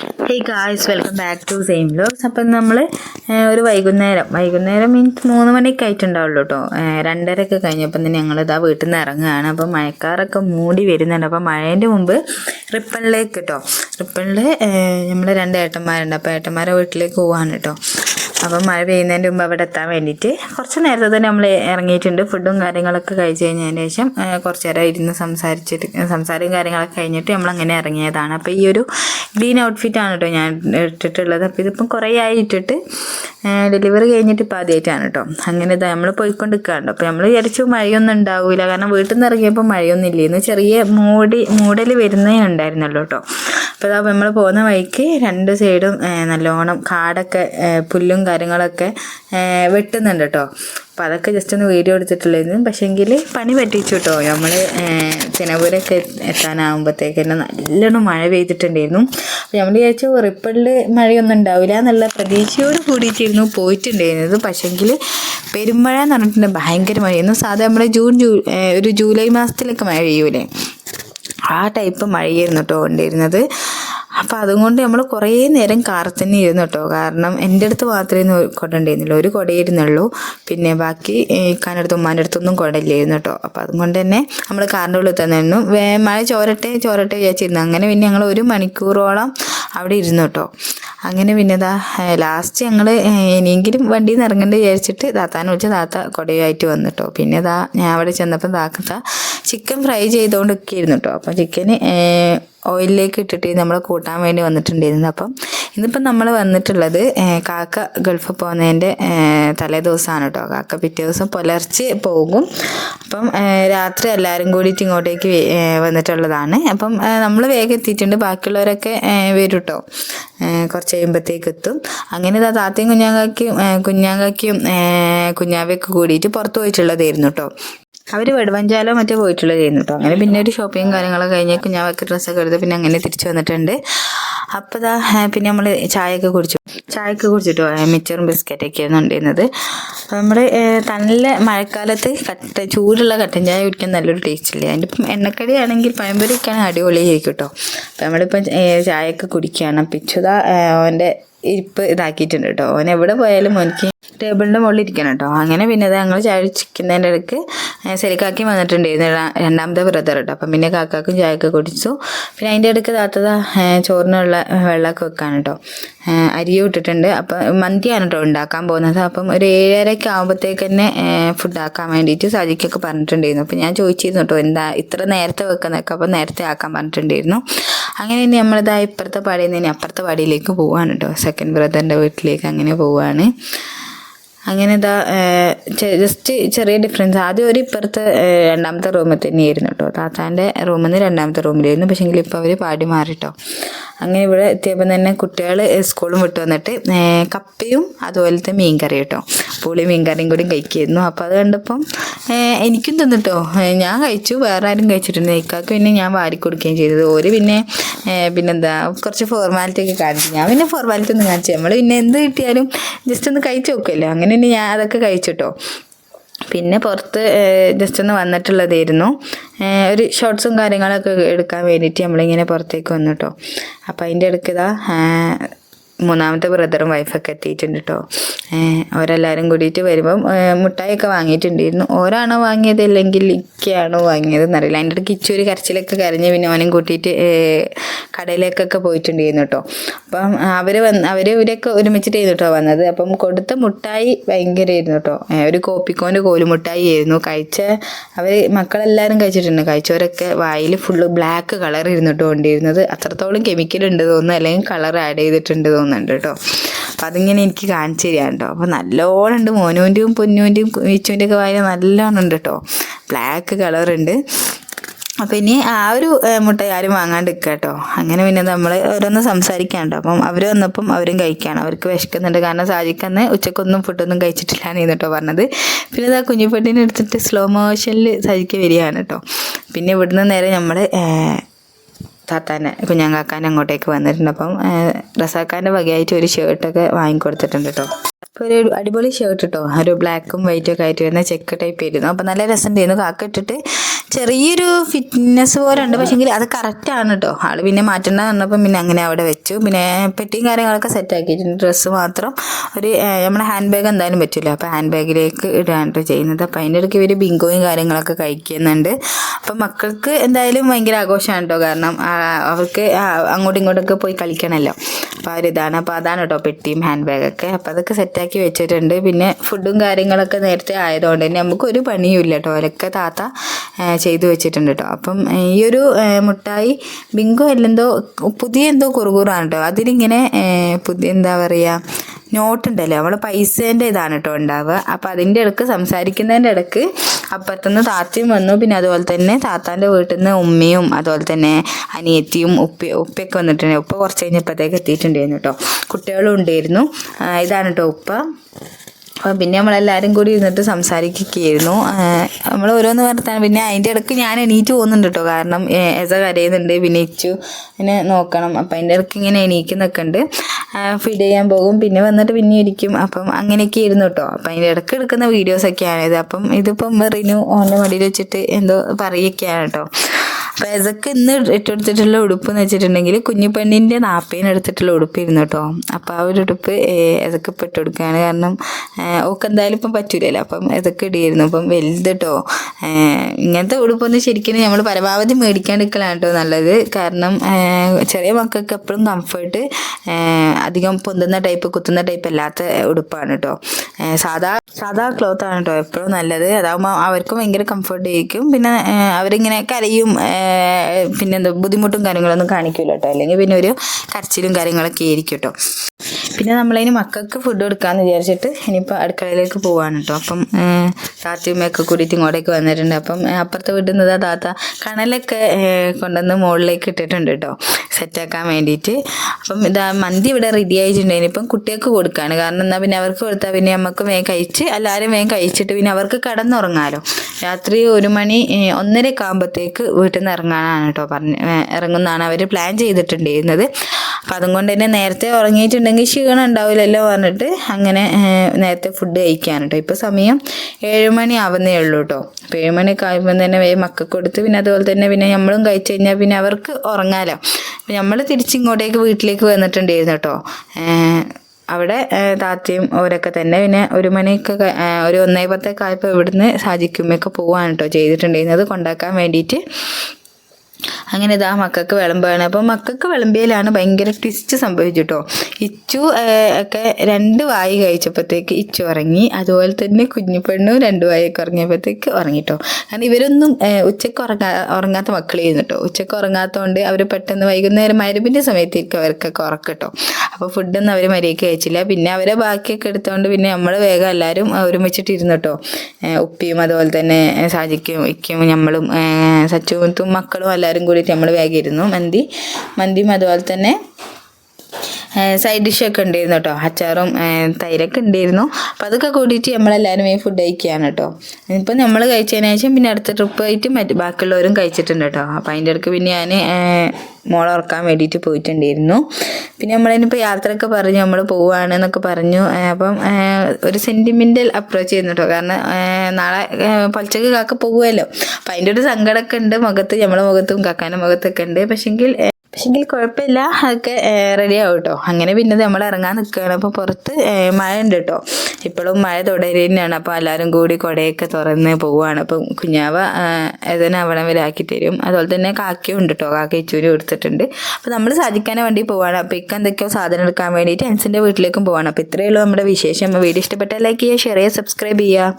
Hey guys welcome back to same locks അപ്പം നമ്മൾ ഒരു വൈകുന്നേരം. വൈകുന്നേരം മീൻസ് മൂന്ന് മണിയൊക്കെ ആയിട്ടുണ്ടാവുള്ളൂ കേട്ടോ രണ്ടരയൊക്കെ കഴിഞ്ഞപ്പം തന്നെ ഞങ്ങളിതാ വീട്ടിൽ നിന്ന് ഇറങ്ങുകയാണ്. അപ്പം മഴക്കാറൊക്കെ മൂടി വരുന്നുണ്ട്. അപ്പം മഴേന്റെ മുമ്പ് റിപ്പണിലേക്ക് കേട്ടോ റിപ്പണിൽ നമ്മൾ രണ്ട് ഏട്ടന്മാരുണ്ട്. അപ്പോൾ ഏട്ടന്മാരെ വീട്ടിലേക്ക് പോവാണ് കേട്ടോ അപ്പം മഴ പെയ്യുന്നതിന്റെ മുമ്പ് അവിടെ എത്താൻ വേണ്ടിയിട്ട് കുറച്ച് നേരത്തെ തന്നെ നമ്മൾ ഇറങ്ങിയിട്ടുണ്ട്. ഫുഡും കാര്യങ്ങളൊക്കെ കഴിച്ച് കഴിഞ്ഞതിന് ശേഷം കുറച്ച് നേരം ഇരുന്ന് സംസാരിച്ചിട്ട് സംസാരവും കാര്യങ്ങളൊക്കെ കഴിഞ്ഞിട്ട് നമ്മൾ അങ്ങനെ ഇറങ്ങിയതാണ്. അപ്പോൾ ഈ ഒരു ഗ്രീൻ ഔട്ട്ഫിറ്റ് ആണ് കേട്ടോ ഞാൻ ഇട്ടിട്ടുള്ളത് അപ്പോൾ ഇതിപ്പം കുറേ ആയി ഇട്ടിട്ട് ഡെലിവറി കഴിഞ്ഞിട്ട് ഇപ്പോൾ ആദ്യമായിട്ടാണ് കേട്ടോ. അങ്ങനെ ഇതാ നമ്മൾ പോയിക്കൊണ്ട് നിൽക്കാറുണ്ട് അപ്പോൾ നമ്മൾ വിചാരിച്ചു മഴയൊന്നും ഉണ്ടാവില്ല കാരണം വീട്ടിൽ നിന്ന് ഇറങ്ങിയപ്പോൾ മഴയൊന്നും ഇല്ലായിരുന്നു ചെറിയ മൂടി മൂടൽ വരുന്നേ ഉണ്ടായിരുന്നല്ലോ കേട്ടോ. അപ്പോൾ ഇതാ നമ്മൾ പോകുന്ന വഴിക്ക് രണ്ട് സൈഡും നല്ലോണം കാടൊക്കെ പുല്ലും കാര്യങ്ങളൊക്കെ വെട്ടുന്നുണ്ട് കേട്ടോ അപ്പോൾ അതൊക്കെ ജസ്റ്റ് ഒന്ന് വീഡിയോ എടുത്തിട്ടുള്ളായിരുന്നു. പക്ഷേങ്കിൽ പണി പറ്റിച്ചു കേട്ടോ നമ്മൾ തിനപൂരൊക്കെ എത്താനാകുമ്പോഴത്തേക്ക് തന്നെ നല്ലോണം മഴ പെയ്തിട്ടുണ്ടായിരുന്നു. അപ്പോൾ നമ്മൾ വിചാരിച്ചു റിപ്പളിൽ മഴയൊന്നും ഉണ്ടാവില്ല എന്നുള്ള പ്രതീക്ഷയോട് കൂടിയിട്ടിരുന്നു പോയിട്ടുണ്ടായിരുന്നത്. പക്ഷേങ്കിൽ പെരുമഴ എന്ന് പറഞ്ഞിട്ടുണ്ടെങ്കിൽ ഭയങ്കര മഴയായിരുന്നു. സാധാരണ നമ്മൾ ജൂൺ ജൂ ഒരു ജൂലൈ മാസത്തിലൊക്കെ മഴ പെയ്യൂലേ. ആ ടൈപ്പ് മഴയായിരുന്നു കേട്ടോ കൊണ്ടിരുന്നത്. അപ്പം അതുകൊണ്ട് നമ്മൾ കുറേ നേരം കാറിൽ തന്നെ ഇരുന്നു കേട്ടോ കാരണം എന്റെ അടുത്ത് മാത്രമേ കുട ഉണ്ടായിരുന്നില്ല ഒരു കുടയിരുന്നുള്ളൂ. പിന്നെ ബാക്കി കാനടുത്ത് ഉമ്മാന്റെ അടുത്തൊന്നും കുടയില്ലായിരുന്നു കേട്ടോ അപ്പം അതുകൊണ്ട് തന്നെ നമ്മൾ കാറിന്റെ ഉള്ളിൽ തന്നെയായിരുന്നു. വേ മഴ ചോരട്ടെ ചോരട്ടെ വിചാരിച്ചിരുന്നു. അങ്ങനെ പിന്നെ ഞങ്ങൾ ഒരു മണിക്കൂറോളം അവിടെ ഇരുന്നു കേട്ടോ അങ്ങനെ പിന്നെ ഇതാ ലാസ്റ്റ് ഞങ്ങൾ ഇനിയെങ്കിലും വണ്ടിയിൽ നിന്ന് ഇറങ്ങേണ്ട വിചാരിച്ചിട്ട് താത്താൻ വിളിച്ച താത്ത കുടയുമായിട്ട് വന്നിട്ടോ. പിന്നെ ഇതാ ഞാൻ അവിടെ ചെന്നപ്പോൾ താക്കത്ത ചിക്കൻ ഫ്രൈ ചെയ്തുകൊണ്ടൊക്കെയായിരുന്നു കേട്ടോ അപ്പം ചിക്കന് ഓയിലിലേക്ക് ഇട്ടിട്ട് നമ്മൾ കൂട്ടാൻ വേണ്ടി വന്നിട്ടുണ്ടായിരുന്നു. അപ്പം ഇന്നിപ്പം നമ്മൾ വന്നിട്ടുള്ളത് കാക്ക ഗൾഫ് പോകുന്നതിന്റെ തലേ ദിവസമാണ് കേട്ടോ കാക്ക പിറ്റേ ദിവസം പുലർച്ചെ പോകും. അപ്പം രാത്രി എല്ലാവരും കൂടിയിട്ട് ഇങ്ങോട്ടേക്ക് വന്നിട്ടുള്ളതാണ്. അപ്പം നമ്മൾ വേഗം എത്തിയിട്ടുണ്ട്. ബാക്കിയുള്ളവരൊക്കെ വരും കേട്ടോ കുറച്ച് കഴിയുമ്പോഴത്തേക്ക് എത്തും. അങ്ങനെ ഇതാ താത്തയും കുഞ്ഞാങ്കയ്ക്കും കുഞ്ഞാങ്കയ്ക്കും കുഞ്ഞാവയൊക്കെ കൂടിയിട്ട് പുറത്ത് പോയിട്ടുള്ളതായിരുന്നു കേട്ടോ അവർ വെടുവഞ്ചാലോ മറ്റോ പോയിട്ടുള്ളതായിരുന്നു കേട്ടോ അങ്ങനെ പിന്നെ ഒരു ഷോപ്പിംഗ് കാര്യങ്ങളൊക്കെ കഴിഞ്ഞ് കുഞ്ഞാവൊക്കെ ഡ്രസ്സൊക്കെ എടുത്ത് പിന്നെ അങ്ങനെ തിരിച്ചു വന്നിട്ടുണ്ട്. അപ്പോൾ ഇതാ പിന്നെ നമ്മൾ ചായയൊക്കെ കുടിച്ചു. ചായയൊക്കെ കുടിച്ചിട്ടോ? മിച്ചറും ബിസ്ക്കറ്റൊക്കെ ആയിരുന്നു ഉണ്ടായിരുന്നത്. നമ്മൾ നല്ല മഴക്കാലത്ത് കട്ട ചൂടുള്ള കട്ടൻ ചായ കുടിക്കാൻ നല്ലൊരു ടേസ്റ്റ് ഇല്ലേ? അതിന്റെ ഇപ്പം എണ്ണക്കടി ആണെങ്കിൽ പഴംപൊരിയൊക്കെയാണ് അടിപൊളിയായിരിക്കും കേട്ടോ അപ്പം നമ്മളിപ്പം ചായയൊക്കെ കുടിക്കുകയാണ് പിച്ചുത അവന്റെ ഇരിപ്പ് ഇതാക്കിയിട്ടുണ്ട് കേട്ടോ അവൻ എവിടെ പോയാലും ഓനിക്ക് ടേബിളിന്റെ മുകളിൽ ഇരിക്കണം കേട്ടോ. അങ്ങനെ പിന്നെ അത് ഞങ്ങൾ ചായ ചിക്കുന്നതിന്റെ ഇടയ്ക്ക് സെലിക്കാക്കി വന്നിട്ടുണ്ടായിരുന്നു. രണ്ടാമത്തെ ബ്രദർ കേട്ടോ അപ്പം പിന്നെ കാക്കാക്കും ചായയൊക്കെ കുടിച്ചു. പിന്നെ അതിന്റെ ഇടയ്ക്ക് താത്തത ചോറിനുള്ള വെള്ളമൊക്കെ വെക്കാൻ കേട്ടോ. അരിയും ഇട്ടിട്ടുണ്ട്. അപ്പം മന്തിയാണ് കേട്ടോ ഉണ്ടാക്കാൻ പോകുന്നത്. അപ്പം ഒരു ഏഴരയ്ക്ക് ആകുമ്പോഴത്തേക്ക് തന്നെ ഫുഡ് ആക്കാൻ വേണ്ടിയിട്ട് സാജിക്കൊക്കെ പറഞ്ഞിട്ടുണ്ടായിരുന്നു. അപ്പം ഞാൻ ചോദിച്ചിരുന്നു കേട്ടോ എന്താ ഇത്ര നേരത്തെ വെക്കുന്നതൊക്കെ? അപ്പം നേരത്തെ ആക്കാൻ പറഞ്ഞിട്ടുണ്ടായിരുന്നു. അങ്ങനെ ഇനി നമ്മളിതാ ഇപ്പുറത്തെ പാടിയിൽ നിന്ന് അപ്പുറത്തെ പാടിയിലേക്ക് പോവാണ് കേട്ടോ. സെക്കൻഡ് ബ്രദറിന്റെ വീട്ടിലേക്ക് അങ്ങനെ പോവാണ്. അങ്ങനെ ഇതാ ജസ്റ്റ് ചെറിയ ഡിഫറൻസ് ആദ്യം ഒരു ഇപ്പുറത്തെ രണ്ടാമത്തെ റൂമിൽ തന്നെയായിരുന്നു കേട്ടോ താത്താന്റെ റൂമിൽ നിന്ന് രണ്ടാമത്തെ റൂമിലായിരുന്നു പക്ഷേങ്കിൽ ഇപ്പോൾ അവർ പാടി മാറി കേട്ടോ അങ്ങനെ ഇവിടെ എത്തിയപ്പോൾ തന്നെ കുട്ടികൾ സ്കൂളും വിട്ട് വന്നിട്ട് കപ്പയും അതുപോലത്തെ മീൻ കറി കേട്ടോ പുളി മീൻ കറിയും കൂടി കഴിക്കായിരുന്നു. അപ്പോൾ അത് കണ്ടപ്പം എനിക്കും തിന്നിട്ടോ ഞാൻ കഴിച്ചു. വേറെ ആരും കഴിച്ചിട്ടുണ്ട് ഇക്കാക്ക് പിന്നെ ഞാൻ വാരി കൊടുക്കുകയും ചെയ്തത്. ഓര് പിന്നെ പിന്നെന്താ കുറച്ച് ഫോർമാലിറ്റി ഒക്കെ കാണിച്ചു. ഞാൻ പിന്നെ ഫോർമാലിറ്റി ഒന്നും കാണിച്ചു നമ്മൾ പിന്നെ എന്ത് കിട്ടിയാലും ജസ്റ്റ് ഒന്ന് കഴിച്ചു നോക്കുമല്ലോ അങ്ങനെ തന്നെ ഞാൻ അതൊക്കെ കഴിച്ചിട്ടോ. പിന്നെ പുറത്ത് ജസ്റ്റ് ഒന്ന് വന്നിട്ടുള്ളതായിരുന്നു. ഒരു ഷോർട്സും കാര്യങ്ങളൊക്കെ എടുക്കാൻ വേണ്ടിയിട്ട് നമ്മളിങ്ങനെ പുറത്തേക്ക് വന്നു കേട്ടോ അപ്പം അതിന്റെ ഇടയ്ക്ക് ഇതാ മൂന്നാമത്തെ ബ്രദറും വൈഫൊക്കെ എത്തിയിട്ടുണ്ട് കേട്ടോ അവരെല്ലാവരും കൂടിയിട്ട് വരുമ്പം മുട്ടായൊക്കെ വാങ്ങിയിട്ടുണ്ടായിരുന്നു. ഓരാണോ വാങ്ങിയത് അല്ലെങ്കിൽ ഇക്കയാണോ വാങ്ങിയത് എന്നറിയില്ല. അതിന്റെ ഇടയ്ക്ക് ഇച്ചൊരു കരച്ചിലൊക്കെ കരഞ്ഞ് പിന്നെ അവനും കൂട്ടിയിട്ട് കടയിലേക്കൊക്കെ പോയിട്ടുണ്ടായിരുന്നു കേട്ടോ അപ്പം അവർ വന്ന് അവർ ഇവരൊക്കെ ഒരുമിച്ചിട്ടായിരുന്നു കേട്ടോ വന്നത്. അപ്പം കൊടുത്ത മുട്ടായി ഭയങ്കരമായിരുന്നു കേട്ടോ ഒരു കോപ്പിക്കോന്റെ കോലുമുട്ടായി ആയിരുന്നു കഴിച്ച അവർ മക്കളെല്ലാവരും കഴിച്ചിട്ടുണ്ട്. കഴിച്ചവരൊക്കെ വായിൽ ഫുള്ള് ബ്ലാക്ക് കളർ ഇരുന്നിട്ട് കൊണ്ടിരുന്നത്. അത്രത്തോളം കെമിക്കൽ ഉണ്ട് തോന്നുന്നു. അല്ലെങ്കിൽ കളർ ആഡ് ചെയ്തിട്ടുണ്ട് തോന്നുന്നുണ്ട് കേട്ടോ. അപ്പം അതിങ്ങനെ എനിക്ക് കാണിച്ചു തരികയാണ് കേട്ടോ അപ്പോൾ നല്ലോണം ഉണ്ട് മോനുവിന്റെയും പൊന്നുവിന്റെയും വിച്ചുവിന്റെ ഒക്കെ നല്ലോണം ഉണ്ട് കേട്ടോ. ബ്ലാക്ക് കളറുണ്ട് അപ്പം ഇനി ആ ഒരു മുട്ട ആരും വാങ്ങാണ്ട് നിൽക്കുക കേട്ടോ. അങ്ങനെ പിന്നെ നമ്മൾ ഓരോന്ന് സംസാരിക്കാണ്ടോ അപ്പം അവർ വന്നപ്പം അവരും കഴിക്കുകയാണ്. അവർക്ക് വിശക്കുന്നുണ്ട്. കാരണം സാജിക്കന്ന് ഉച്ചക്കൊന്നും ഫുഡൊന്നും കഴിച്ചിട്ടില്ലാന്ന് കേട്ടോ പറഞ്ഞത്. പിന്നെ ഇതാ കുഞ്ഞിപ്പെട്ടിനെ എടുത്തിട്ട് സ്ലോ മോഷനിൽ സാജിക്ക് വരികയാണ് കേട്ടോ. പിന്നെ ഇവിടുന്ന് നേരെ നമ്മൾ താത്താനെ കുഞ്ഞാങ്കാക്കാനെ അങ്ങോട്ടേക്ക് വന്നിട്ടുണ്ട്. അപ്പം റസാക്കാന്റെ വകയായിട്ട് ഒരു ഷർട്ടൊക്കെ വാങ്ങിക്കൊടുത്തിട്ടുണ്ട് കേട്ടോ ഒരു അടിപൊളി ഷർട്ട് കേട്ടോ ഒരു ബ്ലാക്കും വൈറ്റും ഒക്കെ ആയിട്ട് വരുന്ന ചെക്ക് ടൈപ്പ് ആയിരുന്നു. അപ്പോൾ നല്ല രസമുണ്ടായിരുന്നു കാക്ക ഇട്ടിട്ട് ചെറിയൊരു ഫിറ്റ്നസ് പോലെ ഉണ്ട്. പക്ഷേങ്കിൽ അത് കറക്റ്റ് ആണ് കേട്ടോ ആൾ പിന്നെ മാറ്റണ്ട പറഞ്ഞപ്പം പിന്നെ അങ്ങനെ അവിടെ വെച്ചു. പിന്നെ പെട്ടിയും കാര്യങ്ങളൊക്കെ സെറ്റ് ആക്കിയിട്ടുണ്ട്. ഡ്രസ്സ് മാത്രം ഒരു നമ്മുടെ ഹാൻഡ് ബാഗ് എന്തായാലും പറ്റില്ല അപ്പോൾ ഹാൻഡ് ബാഗിലേക്ക് ഇടാണ് ചെയ്യുന്നത്. അപ്പോൾ അതിന്റെ ഇടയ്ക്ക് ഇവർ ബിങ്കോയും കാര്യങ്ങളൊക്കെ കഴിക്കുന്നുണ്ട്. അപ്പോൾ മക്കൾക്ക് എന്തായാലും ഭയങ്കര ആഘോഷമാണ് കേട്ടോ കാരണം അവർക്ക് അങ്ങോട്ടും ഇങ്ങോട്ടൊക്കെ പോയി കളിക്കണമല്ലോ അപ്പോൾ ഇതാണ്. അപ്പോൾ അതാണ് കേട്ടോ പെട്ടിയും ഹാൻഡ് ബാഗൊക്കെ അപ്പോൾ അതൊക്കെ സെറ്റാക്കി വെച്ചിട്ടുണ്ട്. പിന്നെ ഫുഡും കാര്യങ്ങളൊക്കെ നേരത്തെ ആയതുകൊണ്ട് തന്നെ നമുക്ക് ഒരു പണിയും ഇല്ല കേട്ടോ അവരൊക്കെ താത്ത ചെയ്തു വെച്ചിട്ടുണ്ട് കേട്ടോ അപ്പം ഈ ഒരു മുട്ടായി ബിങ്കോ അല്ലെന്തോ പുതിയ എന്തോ കുറുകുറാണ് കേട്ടോ അതിലിങ്ങനെ പുതിയ എന്താ പറയുക നോട്ടുണ്ടല്ലോ? അവളെ പൈസേന്റെ ഇതാണ് കേട്ടോ ഉണ്ടാവുക. അപ്പോൾ അതിന്റെ ഇടയ്ക്ക് സംസാരിക്കുന്നതിന്റെ ഇടയ്ക്ക് അപ്പുറത്തുനിന്ന് താത്തയും വന്നു. പിന്നെ അതുപോലെ തന്നെ താത്താന്റെ വീട്ടിൽ നിന്ന് ഉമ്മയും അതുപോലെ തന്നെ അനിയത്തിയും ഉപ്പ ഉപ്പയൊക്കെ വന്നിട്ടുണ്ട്. ഉപ്പ കുറച്ച് കഴിഞ്ഞപ്പോഴത്തേക്ക് എത്തിയിട്ടുണ്ടായിരുന്നു കേട്ടോ കുട്ടികളും ഉണ്ടായിരുന്നു. ഇതാണ് കേട്ടോ ഉപ്പ. അപ്പം പിന്നെ നമ്മളെല്ലാവരും കൂടി ഇരുന്നിട്ട് സംസാരിക്കുകയായിരുന്നു. നമ്മൾ ഓരോന്ന് പറഞ്ഞാൽ പിന്നെ അതിന്റെ ഇടയ്ക്ക് ഞാൻ എണീറ്റ് പോകുന്നുണ്ട് കേട്ടോ കാരണം എസ കരയുന്നുണ്ട്. ഇച്ചു പിന്നെ നോക്കണം. അപ്പം അതിന്റെ ഇടയ്ക്ക് ഇങ്ങനെ എണീക്കുന്നൊക്കെ ഉണ്ട് ഫീഡ് ചെയ്യാൻ പോകും. പിന്നെ വന്നിട്ട് പിന്നെ ഇരിക്കും. അപ്പം അങ്ങനെയൊക്കെ ഇരുന്നു കേട്ടോ അപ്പം അതിന്റെ ഇടയ്ക്ക് എടുക്കുന്ന വീഡിയോസൊക്കെയാണിത് അപ്പം ഇതിപ്പം റിനു ഓന്റെ മടിയിൽ വെച്ചിട്ട് എന്തോ പറയുകയൊക്കെയാണ് കേട്ടോ അപ്പോൾ എസക്ക് ഇന്ന് ഇട്ടെടുത്തിട്ടുള്ള ഉടുപ്പ് എന്ന് വെച്ചിട്ടുണ്ടെങ്കിൽ കുഞ്ഞുപെണ്ണിന്റെ നാപ്പേന് എടുത്തിട്ടുള്ള ഉടുപ്പായിരുന്നു കേട്ടോ. അപ്പോൾ ആ ഒരു ഉടുപ്പ് ഇതൊക്കെ ഇപ്പം ഇട്ട് കൊടുക്കുകയാണ്. കാരണം ഓക്ക് എന്തായാലും ഇപ്പം പറ്റൂലല്ലോ. അപ്പം ഇതൊക്കെ ഇടിയായിരുന്നു. അപ്പം വലുത് കേട്ടോ ഇങ്ങനത്തെ ഉടുപ്പൊന്നും ശരിക്കും നമ്മൾ പരമാവധി മേടിക്കാണ്ടിരിക്കലാണ് കേട്ടോ നല്ലത്. കാരണം ചെറിയ മക്കൾക്ക് എപ്പോഴും കംഫർട്ട് അധികം പൊന്തുന്ന ടൈപ്പ് കുത്തുന്ന ടൈപ്പ് അല്ലാത്ത ഉടുപ്പാണ് കേട്ടോ സാധാ സാധാ ക്ലോത്ത് ആണ് കേട്ടോ എപ്പോഴും നല്ലത്. അതാകുമ്പോൾ അവർക്കും ഭയങ്കര കംഫർട്ട് ആയിരിക്കും. പിന്നെ അവരിങ്ങനെ കരയും ഏഹ്, പിന്നെ എന്താ ബുദ്ധിമുട്ടും കാര്യങ്ങളൊന്നും കാണിക്കില്ല കേട്ടോ അല്ലെങ്കിൽ പിന്നെ ഒരു കരച്ചിലും കാര്യങ്ങളൊക്കെ ആയിരിക്കും കേട്ടോ പിന്നെ നമ്മളതിന് മക്കൾക്ക് ഫുഡ് കൊടുക്കാമെന്ന് വിചാരിച്ചിട്ട് ഇനിയിപ്പോൾ അടുക്കളയിലേക്ക് പോവാണ് കേട്ടോ അപ്പം ഏഹ്, താത്തയും ഒക്കെ കൂടിയിട്ട് ഇങ്ങോട്ടേക്ക് വന്നിട്ടുണ്ട്. അപ്പം അപ്പുറത്ത് ഇതാ താത്ത കണലൊക്കെ കൊണ്ടുവന്ന് മുകളിലേക്ക് ഇട്ടിട്ടുണ്ട് കേട്ടോ സെറ്റാക്കാൻ വേണ്ടിയിട്ട്. അപ്പം ഇതാ മന്തി ഇവിടെ റെഡി ആയിട്ടുണ്ടായിരുന്നു ഇപ്പം കുട്ടികൾക്ക് കൊടുക്കുകയാണ് കാരണം എന്നാൽ പിന്നെ അവർക്ക് കൊടുത്താൽ പിന്നെ നമുക്ക് വേഗം കഴിച്ച് എല്ലാവരും വേഗം കഴിച്ചിട്ട് പിന്നെ അവർക്ക് കടന്നുറങ്ങാമല്ലോ രാത്രി ഒരു മണി ആകുമ്പോഴത്തേക്ക് വീട്ടിൽ നിന്ന് ഇറങ്ങാനാണ് കേട്ടോ പറഞ്ഞ് ഇറങ്ങുന്നതാണ് അവർ പ്ലാൻ ചെയ്തിട്ടുണ്ടായിരുന്നത്. അപ്പം അതുകൊണ്ട് തന്നെ നേരത്തെ ഉറങ്ങിയിട്ടുണ്ടെങ്കിൽ ക്ഷീണം ഉണ്ടാവില്ലല്ലോ പറഞ്ഞിട്ട് അങ്ങനെ നേരത്തെ ഫുഡ് കഴിക്കാൻ കേട്ടോ ഇപ്പോൾ സമയം ഏഴുമണി ആവുന്നേ ഉള്ളൂ കേട്ടോ അപ്പോൾ ഏഴുമണിയൊക്കെ മണിയൊക്കെ തന്നെ മക്കൾക്ക് കൊടുത്ത് പിന്നെ അതുപോലെ തന്നെ പിന്നെ നമ്മളും കഴിച്ചു കഴിഞ്ഞാൽ പിന്നെ അവർക്ക് ഉറങ്ങാലോ. അപ്പം നമ്മൾ തിരിച്ചിങ്ങോട്ടേക്ക് വീട്ടിലേക്ക് വന്നിട്ടുണ്ടായിരുന്നു കേട്ടോ അവിടെ താത്തയും അവരൊക്കെ തന്നെ പിന്നെ ഒരു മണിയൊക്കെ ഒരു ഒന്നേ പത്തൊക്കെ ആയപ്പോൾ ഇവിടുന്ന് സാധിക്കുമ്മയൊക്കെ പോവാണ് കേട്ടോ ചെയ്തിട്ടുണ്ടായിരുന്നത്. കൊണ്ടാക്കാൻ വേണ്ടിയിട്ട് അങ്ങനെ ഇതാ മക്കൾക്ക് വിളമ്പാണ്. അപ്പം മക്കൾക്ക് വിളമ്പിയലാണ് ഭയങ്കര ട്വിസ്റ്റ് സംഭവിച്ചിട്ടോ. ഇച്ചു ഒക്കെ രണ്ട് വായി കഴിച്ചപ്പോഴത്തേക്ക് ഇച്ചു ഉറങ്ങി. അതുപോലെ തന്നെ കുഞ്ഞിപ്പെണ്ണും രണ്ട് വായൊക്കെ ഉറങ്ങിയപ്പോഴത്തേക്ക് ഉറങ്ങിട്ടോ. കാരണം ഇവരൊന്നും ഉച്ചയ്ക്ക് ഉറങ്ങാ ഉറങ്ങാത്ത മക്കളായിരുന്നു കേട്ടോ ഉച്ചയ്ക്ക് ഉറങ്ങാത്തതുകൊണ്ട് അവർ പെട്ടെന്ന് വൈകുന്നേരം മരുവിന്റെ സമയത്തേക്ക് അവർക്കൊക്കെ ഉറക്കട്ടോ. അപ്പോൾ ഫുഡൊന്നും അവർ മര്യാദയ്ക്ക് കഴിച്ചില്ല. പിന്നെ അവരെ ബാക്കിയൊക്കെ എടുത്തുകൊണ്ട് പിന്നെ നമ്മൾ വേഗം എല്ലാവരും ഒരുമിച്ചിട്ടിരുന്നു കേട്ടോ ഉപ്പിയും അതുപോലെ തന്നെ സാജിക്കും ഇക്കും നമ്മളും സച്ചുത്തും മക്കളും എല്ലാവരും കൂടിയിട്ട് നമ്മൾ വേഗം ഇരുന്നു. മന്തി മന്തിയും അതുപോലെ തന്നെ സൈഡ് ഡിഷൊക്കെ ഉണ്ടായിരുന്നു കേട്ടോ. അച്ചാറും തൈരൊക്കെ ഉണ്ടായിരുന്നു. അപ്പം അതൊക്കെ കൂടിയിട്ട് നമ്മളെല്ലാവരും ഈ ഫുഡ് കഴിക്കുകയാണ് കേട്ടോ. ഇപ്പം നമ്മൾ കഴിച്ചതിന് ശേഷം പിന്നെ അടുത്ത ട്രിപ്പ് ആയിട്ട് മറ്റ് ബാക്കിയുള്ളവരും കഴിച്ചിട്ടുണ്ട് കേട്ടോ. അപ്പം അതിന്റെ ഇടയ്ക്ക് പിന്നെ ഞാൻ മോളെ ഉറക്കാൻ വേണ്ടിയിട്ട് പോയിട്ടുണ്ടായിരുന്നു. പിന്നെ നമ്മളിനിപ്പോൾ യാത്രയൊക്കെ പറഞ്ഞു നമ്മൾ പോവുകയാണ് എന്നൊക്കെ പറഞ്ഞു. അപ്പം ഒരു സെന്റിമെന്റൽ അപ്രോച്ച് ചെയ്യുന്നു കേട്ടോ. കാരണം നാളെ പൊലച്ചക്ക് കാക്ക പോകുമല്ലോ അപ്പം അതിന്റെ ഒരു സങ്കടമൊക്കെ ഉണ്ട്. മുഖത്ത് നമ്മളെ മുഖത്തും കാക്കാന്റെ മുഖത്തൊക്കെ ഉണ്ട്. പക്ഷെങ്കിൽ പക്ഷെങ്കിൽ കുഴപ്പമില്ല. അതൊക്കെ റെഡി ആവും കേട്ടോ അങ്ങനെ പിന്നെ നമ്മൾ ഇറങ്ങാൻ നിൽക്കുകയാണ് അപ്പോൾ പുറത്ത് മഴ ഉണ്ട് കേട്ടോ ഇപ്പോഴും മഴ തുടരുക തന്നെയാണ്. അപ്പോൾ എല്ലാവരും കൂടി കുടയൊക്കെ തുറന്ന് പോവുകയാണ്. അപ്പം കുഞ്ഞാവ ഏതെങ്കിലും അവിടം വരെ ആക്കി തരും. അതുപോലെ തന്നെ കാക്കയും ഉണ്ട് കേട്ടോ കാക്ക ഇച്ചൂരി കൊടുത്തിട്ടുണ്ട്. അപ്പോൾ നമ്മൾ സാധിക്കാൻ വേണ്ടി പോവാണ് അപ്പോൾ ഇക്ക എന്തൊക്കെയോ സാധനം എടുക്കാൻ വേണ്ടിയിട്ട് എൻസിന്റെ വീട്ടിലേക്കും പോവാണ് അപ്പോൾ ഇത്രയേ ഉള്ളൂ നമ്മുടെ വിശേഷം. വീഡിയോ ഇഷ്ടപ്പെട്ടാൽ ലൈക്ക് ചെയ്യുക ഷെയർ ചെയ്യുക സബ്സ്ക്രൈബ് ചെയ്യുക.